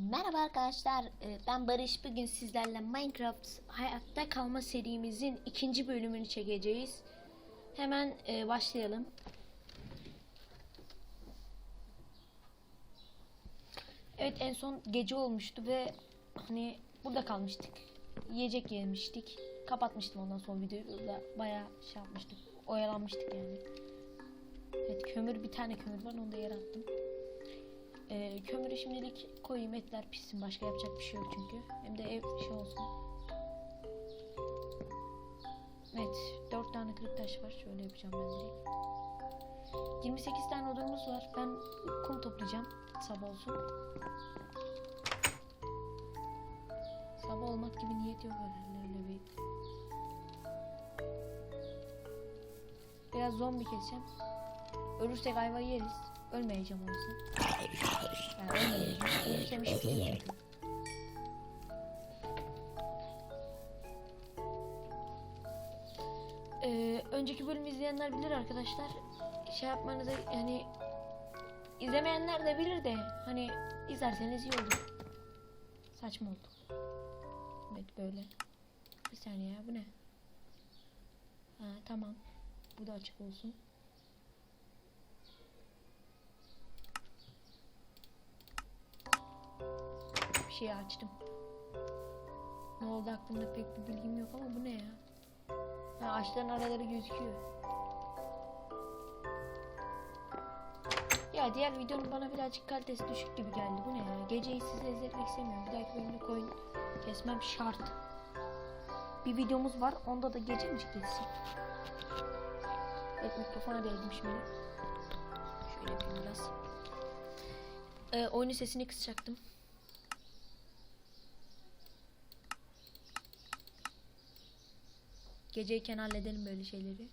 Merhaba arkadaşlar, Ee, ben Barış. Bugün sizlerle Minecraft hayatta kalma serimizin ikinci bölümünü çekeceğiz. Hemen e, başlayalım. Evet en son gece olmuştu ve hani burada kalmıştık. Yiyecek yemiştik. Kapatmıştım ondan sonra videoyu da bayağı şey yapmıştık. Oyalanmıştık yani. Evet kömür bir tane kömür var onu da yere attım. Ee, kömürü şimdilik koyayım etler pişsin başka yapacak bir şey yok çünkü. Hem de ev şey olsun. Evet 4 tane kırık taş var şöyle yapacağım ben direkt. 28 tane odamız var. Ben kum toplayacağım sabah olsun. Sabah olmak gibi niyet yok herhalde öyle bir. Biraz zombi keseceğim. Ölürsek ayva yeriz. Ölmeyeceğim o yüzden. Yani ölmeyeceğim. Yok. Ee, önceki bölümü izleyenler bilir arkadaşlar. Şey yapmanıza yani izlemeyenler de bilir de hani izlerseniz iyi olur. Saçma oldu. Evet böyle. Bir saniye ya bu ne? Ha tamam. Bu da açık olsun. Bir şey açtım. Ne oldu aklımda pek bir bilgim yok ama bu ne ya? Ha ağaçların araları gözüküyor. Ya diğer videonun bana birazcık kalitesi düşük gibi geldi. Bu ne ya? Geceyi size izletmek istemiyorum. Bir dahaki bölümde koyun kesmem şart. Bir videomuz var. Onda da gece mi geçsin? Evet mikrofona değdim şimdi. Şöyle yapayım biraz. Ee, oyunun sesini kısacaktım. Geceyken halledelim böyle şeyleri.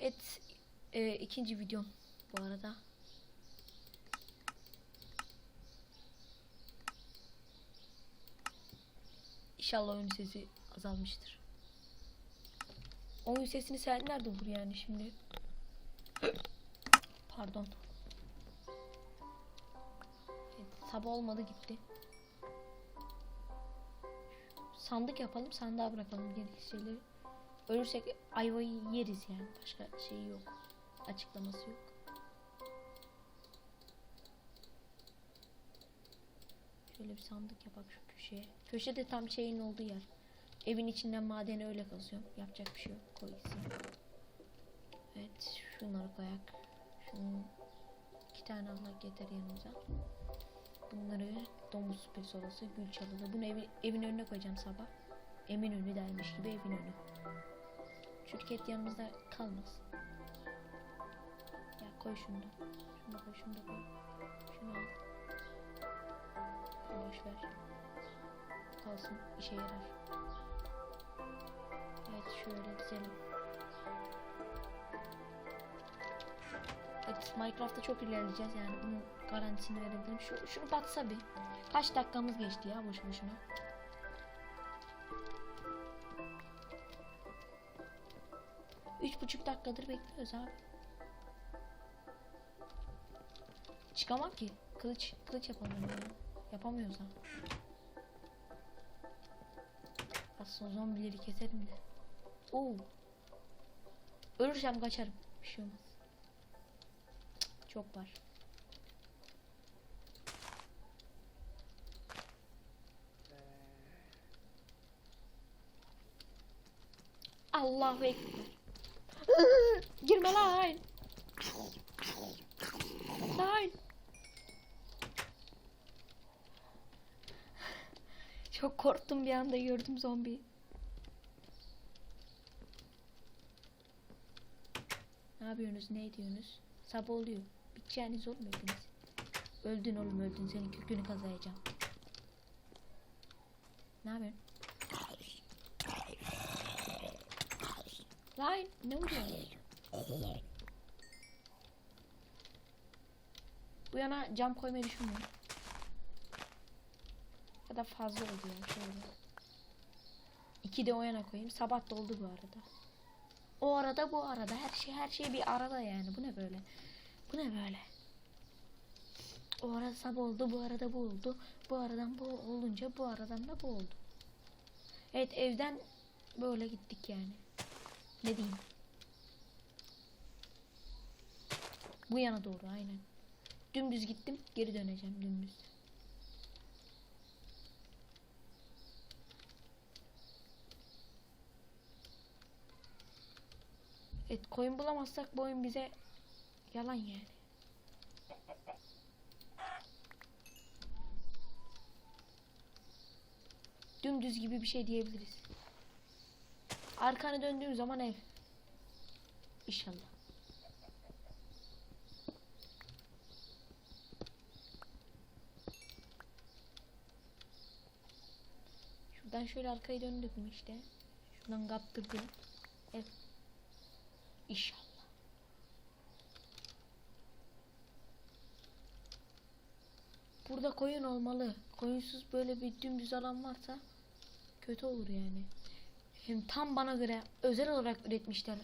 Evet, e, ikinci videom bu arada. İnşallah oyun sesi azalmıştır. Oyun sesini sevenler de olur yani şimdi. Pardon. Evet, sabah olmadı gitti. Sandık yapalım, sandığa bırakalım gerekli şeyleri. Ölürsek ayvayı yeriz yani. Başka şey yok. Açıklaması yok. Şöyle bir sandık yapak şu köşeye. Köşede tam şeyin olduğu yer. Evin içinden madeni öyle kazıyorum. Yapacak bir şey yok. Koy gitsin. Evet, şunları koyak. Şunu iki tane almak yeter yanımıza. Bunları domuz süpürüsü olası gül çalıda. Bunu evi, evin önüne koyacağım sabah. Emin önü dermiş gibi evin önü. Şirket yanımızda kalmaz. Ya koy şunu da. Şunu da koy, şunu da koy. Şunu al. Şunu boş ver. Kalsın, işe yarar. Evet, şöyle dizelim. Evet, Minecraft'ta çok ilerleyeceğiz yani bunun garantisini verebilirim. Şu, şunu batsa bir. Kaç dakikamız geçti ya boş boşuna. Üç buçuk dakikadır bekliyoruz abi. Çıkamam ki. Kılıç, kılıç yapamıyorum ya. Yapamıyoruz ha. Aslında zombileri keserim de. Oo. Ölürsem kaçarım. Bir şey olmaz. Çok var. Allahu ekber. Girme lan. Lan. Çok korktum bir anda gördüm zombiyi. Ne yapıyorsunuz? Ne ediyorsunuz? Sabah oluyor. Biteceğiniz oğlum. Öldün oğlum öldün. Senin kökünü kazayacağım. Ne yapıyorsun? Lan ne oluyor? Bu yana cam koymayı düşünmüyorum. Ya da fazla oldu ya şöyle. İki de o yana koyayım. Sabah da oldu bu arada. O arada bu arada her şey her şey bir arada yani. Bu ne böyle? Bu ne böyle? O arada sabah oldu, bu arada bu oldu. Bu aradan bu olunca bu aradan da bu oldu. Evet evden böyle gittik yani. Ne diyeyim? Bu yana doğru aynen. Dümdüz gittim, geri döneceğim dümdüz. Evet koyun bulamazsak bu oyun bize yalan yani. Dümdüz gibi bir şey diyebiliriz. Arkanı döndüğüm zaman ev. İnşallah. Şuradan şöyle arkayı döndük mü işte. Şuradan kaptırdım. Ev. İnşallah. Burada koyun olmalı. Koyunsuz böyle bir dümdüz alan varsa kötü olur yani. Hem tam bana göre özel olarak üretmişler.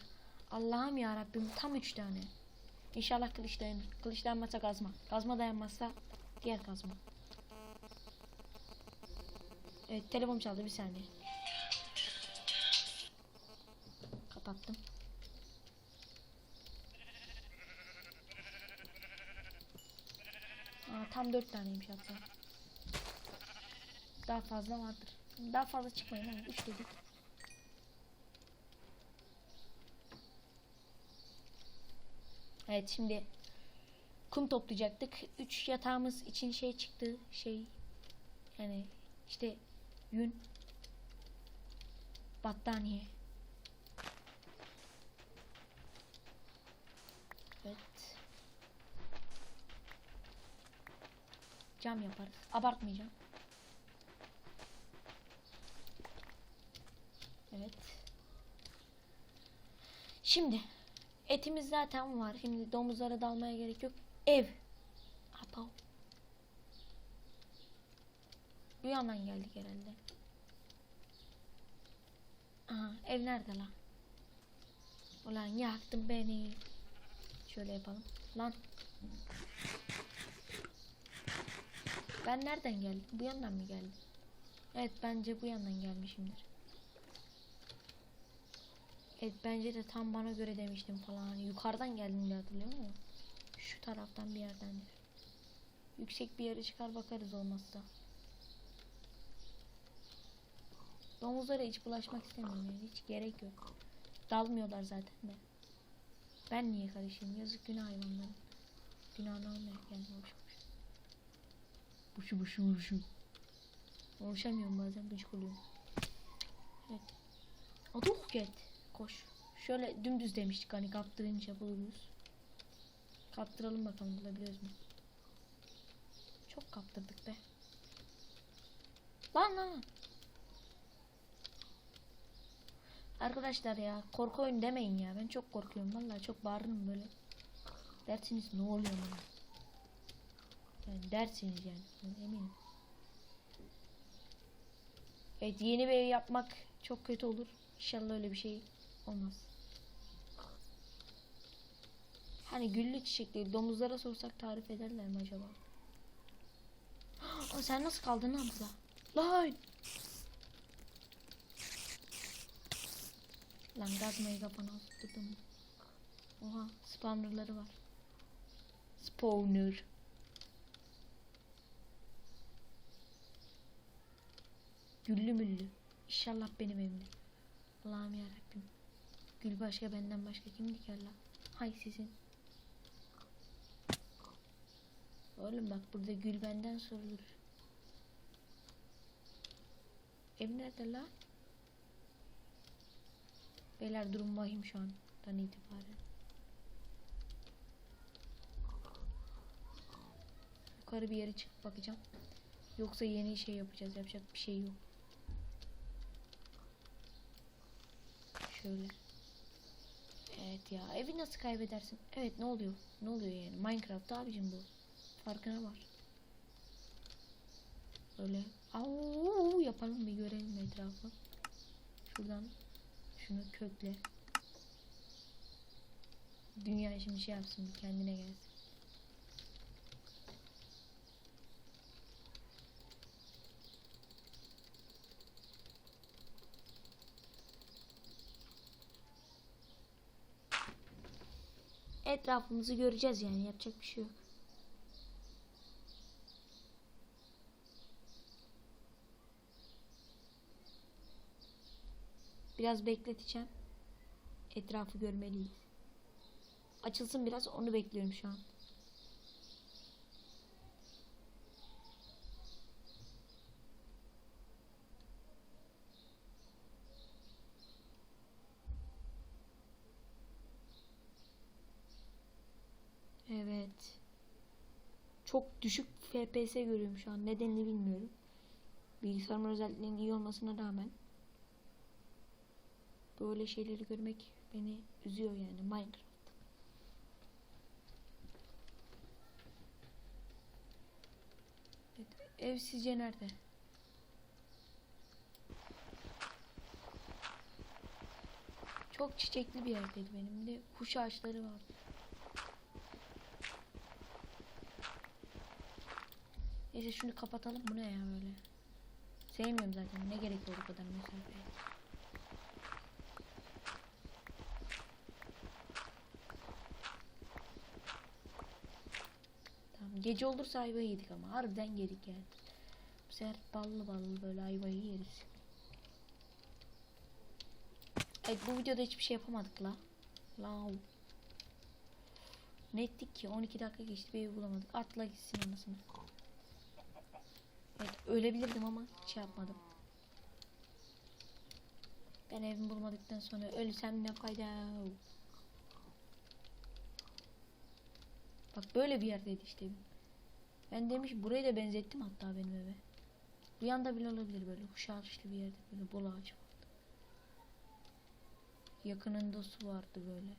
Allah'ım ya Rabbim tam üç tane. İnşallah kılıç dayanır. Kılıç dayanmazsa kazma. Kazma dayanmazsa diğer kazma. Evet telefon çaldı bir saniye. Kapattım. Tam dört taneymiş hatta. Daha fazla vardır. Daha fazla çıkmayın hani üç dedik. Evet şimdi kum toplayacaktık. Üç yatağımız için şey çıktı. Şey yani işte yün battaniye. Evet. Cam yaparız. Abartmayacağım. Evet. Şimdi etimiz zaten var. Şimdi domuzlara dalmaya gerek yok. Ev. Apav. Bu yandan geldik herhalde. Aha ev nerede lan? Ulan yaktın beni. Şöyle yapalım. Lan. Ben nereden geldim? Bu yandan mı geldim? Evet bence bu yandan gelmişimdir. Evet bence de tam bana göre demiştim falan. Hani yukarıdan geldim diye hatırlıyorum ama şu taraftan bir yerdendir. Yüksek bir yere çıkar bakarız olmazsa. Domuzlara hiç bulaşmak istemiyorum yani. Hiç gerek yok. Dalmıyorlar zaten de. Ben niye karışayım? Yazık günah hayvanların. Günahını almaya geldim. Boş boş. Buşu buşu buşu. Konuşamıyorum bazen gıcık oluyorum. Evet. Aduh get. Koş. Şöyle dümdüz demiştik hani kaptırınca buluruz. Kaptıralım bakalım bulabiliyoruz mu? Çok kaptırdık be. Lan lan. Arkadaşlar ya korku oyun demeyin ya. Ben çok korkuyorum. Vallahi çok bağırırım böyle. Dersiniz ne oluyor bana? Yani dersiniz yani. Ben eminim. Evet yeni bir ev yapmak çok kötü olur. İnşallah öyle bir şey olmaz. Hani güllü çiçekleri domuzlara sorsak tarif ederler mi acaba? Aa, sen nasıl kaldın burada? Lan! Lan gazmayı kafana oturttum. Oha spawnerları var. Spawner. Güllü müllü. İnşallah benim evimde. Allah'ım yarabbim. Gül başka benden başka kim diker lan? Hay sizin. Oğlum bak burada gül benden sorulur. Ev nerede lan? Beyler durum vahim şu andan itibaren. Yukarı bir yere çıkıp bakacağım. Yoksa yeni şey yapacağız. Yapacak bir şey yok. Şöyle. Evet ya. Evi nasıl kaybedersin? Evet ne oluyor? Ne oluyor yani? Minecraft abicim bu. Farkına var. Öyle. Au yapalım bir görelim etrafı. Şuradan şunu kökle. Dünya şimdi şey yapsın kendine gelsin. Etrafımızı göreceğiz yani yapacak bir şey yok. Biraz bekleteceğim. Etrafı görmeliyiz. Açılsın biraz onu bekliyorum şu an. Evet. Çok düşük FPS görüyorum şu an. Nedenini bilmiyorum. Bilgisayarımın özelliklerinin iyi olmasına rağmen böyle şeyleri görmek beni üzüyor yani Minecraft. Evet, ev sizce nerede? Çok çiçekli bir yerdeydi benim de kuş ağaçları vardı. Neyse şunu kapatalım. Bu ne ya böyle? Sevmiyorum zaten. Ne gerek var o kadar mesafeye? Tamam. Gece olursa ayva yedik ama. Harbiden yedik yani. Bu sefer ballı ballı böyle ayvayı yeriz. Evet bu videoda hiçbir şey yapamadık la. Lau. Ne ettik ki? 12 dakika geçti bir bulamadık. Atla gitsin anasını. Ölebilirdim ama şey yapmadım. Ben evimi bulmadıktan sonra ölsem ne fayda. Bak böyle bir yerdeydi işte. Ben demiş burayı da benzettim hatta benim eve. Bu yanda bile olabilir böyle kuş ağaçlı bir yerde böyle bol ağaç vardı. Yakınında su vardı böyle.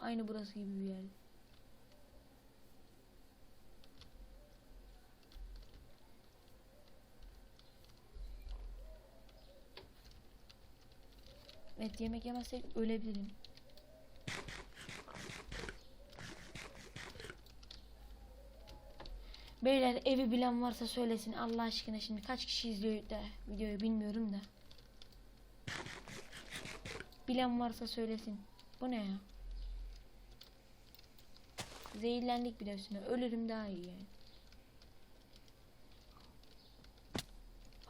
Aynı burası gibi bir yer. Evet yemek yemezsek ölebilirim. Beyler evi bilen varsa söylesin Allah aşkına şimdi kaç kişi izliyor da videoyu bilmiyorum da. Bilen varsa söylesin. Bu ne ya? Zehirlendik bile üstüne. Ölürüm daha iyi yani.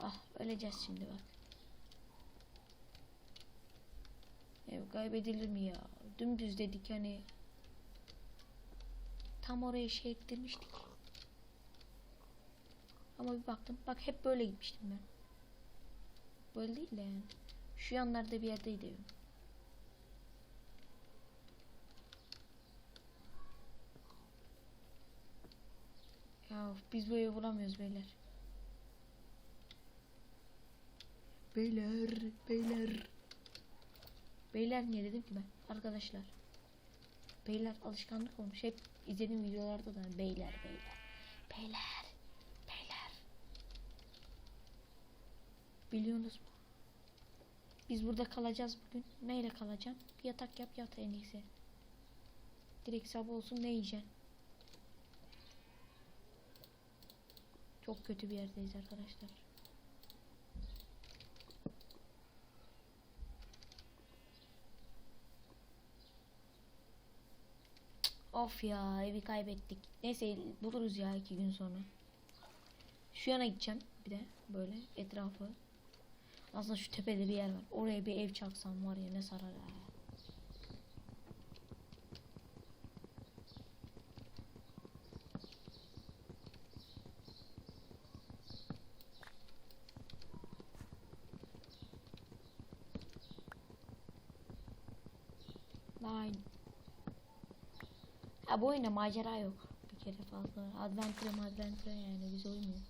Ah öleceğiz şimdi bak. Ev kaybedilir mi ya? Dümdüz dedik hani. Tam oraya şey ettirmiştik. Ama bir baktım. Bak hep böyle gitmiştim ben. Böyle değil de yani. Şu yanlarda bir yerdeydi. Ya biz bu evi bulamıyoruz beyler. Beyler, beyler. Beyler niye dedim ki ben? Arkadaşlar. Beyler alışkanlık olmuş. Hep izlediğim videolarda da beyler, beyler. Beyler, beyler. Biliyorsunuz mu? Biz burada kalacağız bugün. Neyle kalacağım? Bir yatak yap yat en iyisi. Direkt sabah olsun ne yiyeceksin? Çok kötü bir yerdeyiz arkadaşlar. Of ya evi kaybettik. Neyse buluruz ya iki gün sonra. Şu yana gideceğim bir de böyle etrafı. Aslında şu tepede bir yer var. Oraya bir ev çaksam var ya ne sarar ha. Nine. Ha bu oyunda macera yok. Bir kere fazla. Adventure adventure yani bize uymuyor.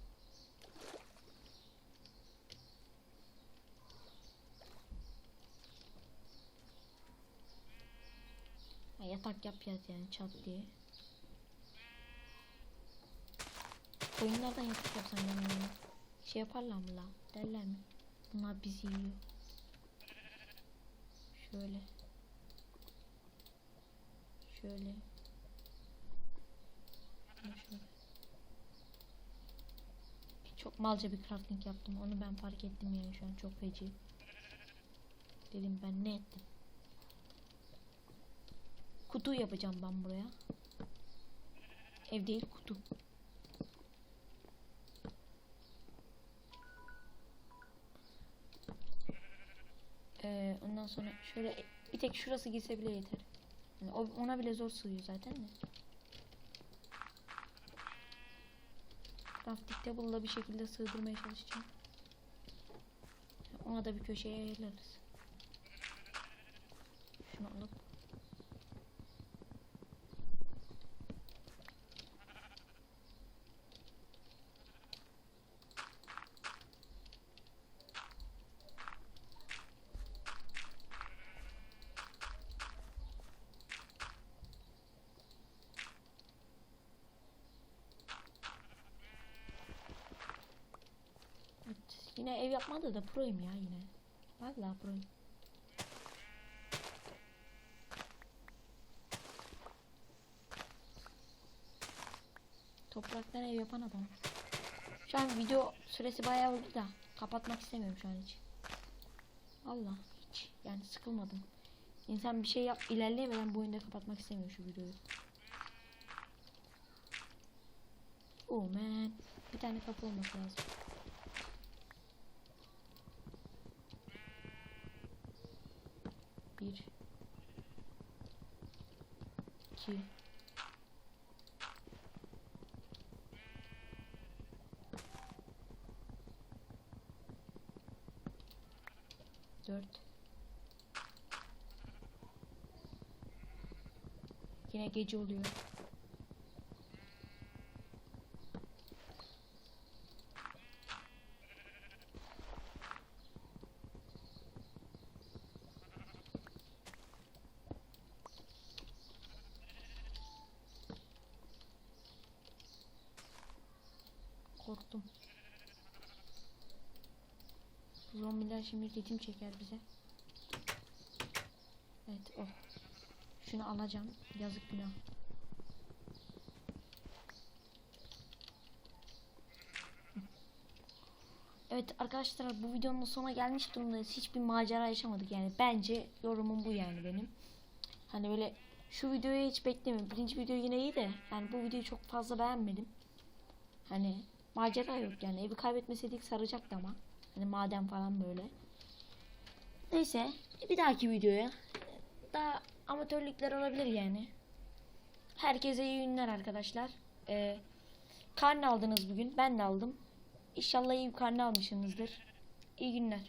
Ha, yatak yapacağız yani çat diye. Oyunlardan yatak yapsan yani şey yaparlar mı la? Derler mi? Bunlar bizi yiyor. Şöyle. Şöyle. şöyle. Çok malca bir crafting yaptım. Onu ben fark ettim yani şu an çok feci. Dedim ben ne ettim? Kutu yapacağım ben buraya. Ev değil kutu. Ee, ondan sonra şöyle bir tek şurası girse bile yeter. Yani ona bile zor sığıyor zaten de. Crafting table'la bir şekilde sığdırmaya çalışacağım. Ona da bir köşeye ayarlarız. Şunu alıp Evet, yine ev yapmada da proyum ya yine. Vallahi proyum. Topraktan ev yapan adam. Şu an video süresi bayağı oldu da kapatmak istemiyorum şu an hiç. Allah hiç yani sıkılmadım. İnsan bir şey yap ilerleyemeden bu oyunda kapatmak istemiyor şu videoyu. Oh man. Bir tane kapı olması lazım. Bir. İki. Dört. Yine gece oluyor. Korktum. Zombiler şimdi ritim çeker bize. Evet o. Şunu alacağım. Yazık günah. Evet arkadaşlar bu videonun sonuna gelmiş durumdayız. Hiçbir macera yaşamadık yani. Bence yorumum bu yani benim. Hani böyle şu videoyu hiç beklemiyorum. Birinci video yine iyi de yani bu videoyu çok fazla beğenmedim. Hani macera yok yani. Evi kaybetmeseydik saracaktı ama. Hani madem falan böyle. Neyse bir dahaki videoya daha amatörlükler olabilir yani. Herkese iyi günler arkadaşlar. Ee, karne aldınız bugün. Ben de aldım. İnşallah iyi bir karne almışsınızdır. İyi günler.